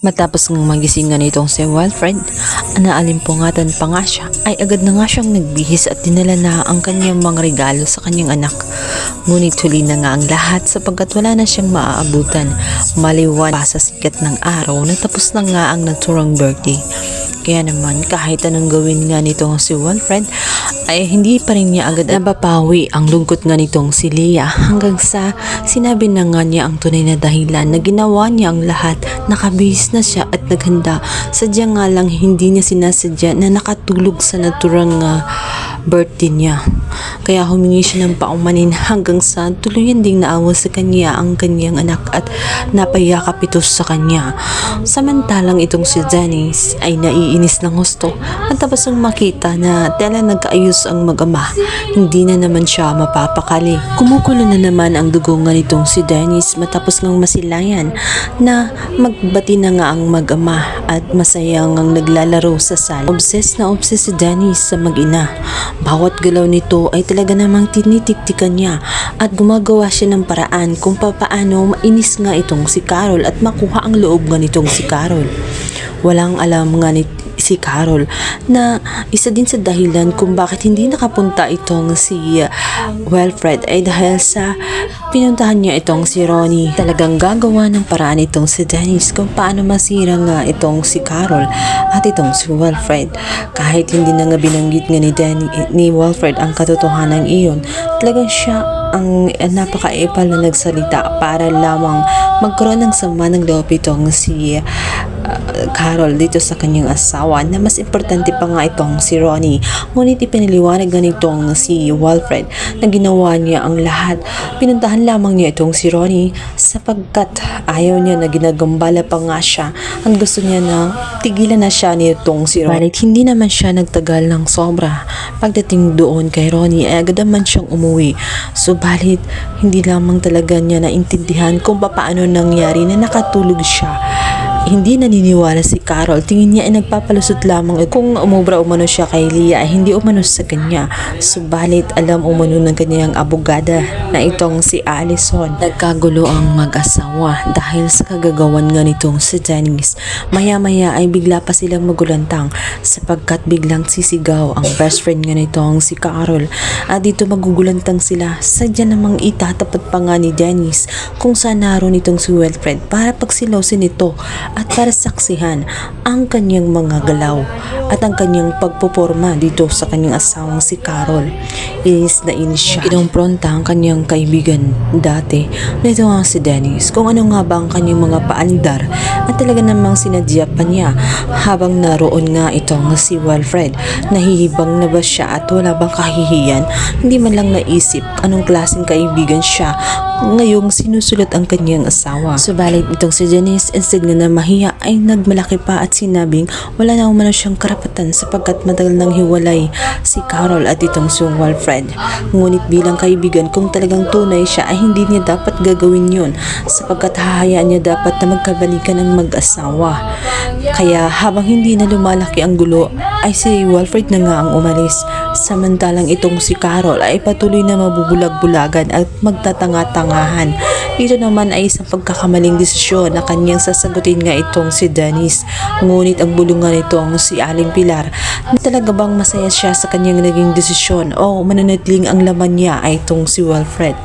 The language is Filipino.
Matapos ng magising nga nitong si Wilfred, naalimpungatan pa nga siya, ay agad na nga siyang nagbihis at dinala na ang kanyang mga regalo sa kanyang anak. Ngunit huli na nga ang lahat sapagkat wala na siyang maaabutan. Maliwan pa sa sikat ng araw na tapos na nga ang naturang birthday. Kaya naman kahit anong gawin nga nitong si Wilfred ay hindi pa rin niya agad nabapawi ang lungkot nga nitong si Leah. Hanggang sa sinabi na nga niya ang tunay na dahilan na ginawa niya ang lahat nakabihis na siya at naghanda. Sadya nga lang hindi niya sinasadya na nakatulog sa naturang ah, birthday niya. Kaya humingi siya ng paumanin hanggang sa tuluyan ding naawa sa kanya ang kanyang anak at napayakap ito sa kanya. Samantalang itong si Janice ay naiinis ng gusto at tapos ang makita na tela nagkaayos ang mag-ama. Hindi na naman siya mapapakali. Kumukulo na naman ang dugo nga nitong si Dennis matapos ngang masilayan na magbati na nga ang mag-ama at masayang ang naglalaro sa sala. Obsessed na obsessed si Dennis sa mag-ina bawat galaw nito ay talaga namang tinitiktikan niya at gumagawa siya ng paraan kung papaano mainis nga itong si Carol at makuha ang loob nga nitong si Carol. Walang alam nga ni si Carol na isa din sa dahilan kung bakit hindi nakapunta itong si uh, Wilfred ay dahil sa pinuntahan niya itong si Ronnie. Talagang gagawa ng paraan itong si Dennis kung paano masira nga itong si Carol at itong si Wilfred. Kahit hindi na nga binanggit nga ni, Danny, ni Wilfred ang katotohanan iyon, talagang siya ang napaka-epal na nagsalita para lamang magkaroon ng sama ng loob itong si uh, Carol dito sa kanyang asawa na mas importante pa nga itong si Ronnie. Ngunit ipiniliwanag na nitong si Walfred na ginawa niya ang lahat. Pinuntahan lamang niya itong si Ronnie sapagkat ayaw niya na ginagambala pa nga siya. Ang gusto niya na tigilan na siya nitong si Ronnie. Balit hindi naman siya nagtagal ng sobra. Pagdating doon kay Ronnie ay agad naman siyang umuwi. Subalit hindi lamang talaga niya naintindihan kung paano nangyari na nakatulog siya hindi naniniwala si Carol. Tingin niya ay nagpapalusot lamang kung umubra umano siya kay Leah ay hindi umano sa kanya. Subalit alam umano ng kanyang abogada na itong si Allison. Nagkagulo ang mag-asawa dahil sa kagagawan nga nitong si Janice. Maya-maya ay bigla pa silang magulantang sapagkat biglang sisigaw ang best friend nga nitong si Carol. At dito magugulantang sila. Sadya namang itatapat pa nga ni Janice kung saan naroon itong si Wilfred para pagsilosin ito at para saksihan ang kanyang mga galaw at ang kanyang pagpoporma dito sa kanyang asawang si Carol. Inis na inis siya. Kinumpronta ang kanyang kaibigan dati na ito nga si Dennis kung ano nga ba ang kanyang mga paandar at talaga namang sinadya pa niya habang naroon nga itong si Wilfred. Nahihibang na ba siya at wala bang kahihiyan? Hindi man lang naisip anong klaseng kaibigan siya ngayong sinusulat ang kanyang asawa. Subalit itong si Janice instead na mahiya ay nagmalaki pa at sinabing wala na umano siyang karapatan sapagkat matagal nang hiwalay si Carol at itong si Wilfred. Ngunit bilang kaibigan kung talagang tunay siya ay hindi niya dapat gagawin yun sapagkat hahayaan niya dapat na magkabalikan ang mag-asawa. Kaya habang hindi na lumalaki ang gulo ay si Wilfred na nga ang umalis. Samantalang itong si Carol ay patuloy na mabubulag-bulagan at magtatanga-tangahan. Dito naman ay isang pagkakamaling desisyon na kanyang sasagutin nga itong si Dennis. Ngunit ang bulungan nitong si Aling Pilar na talaga bang masaya siya sa kanyang naging desisyon o mananatling ang laman niya ay itong si Wilfred.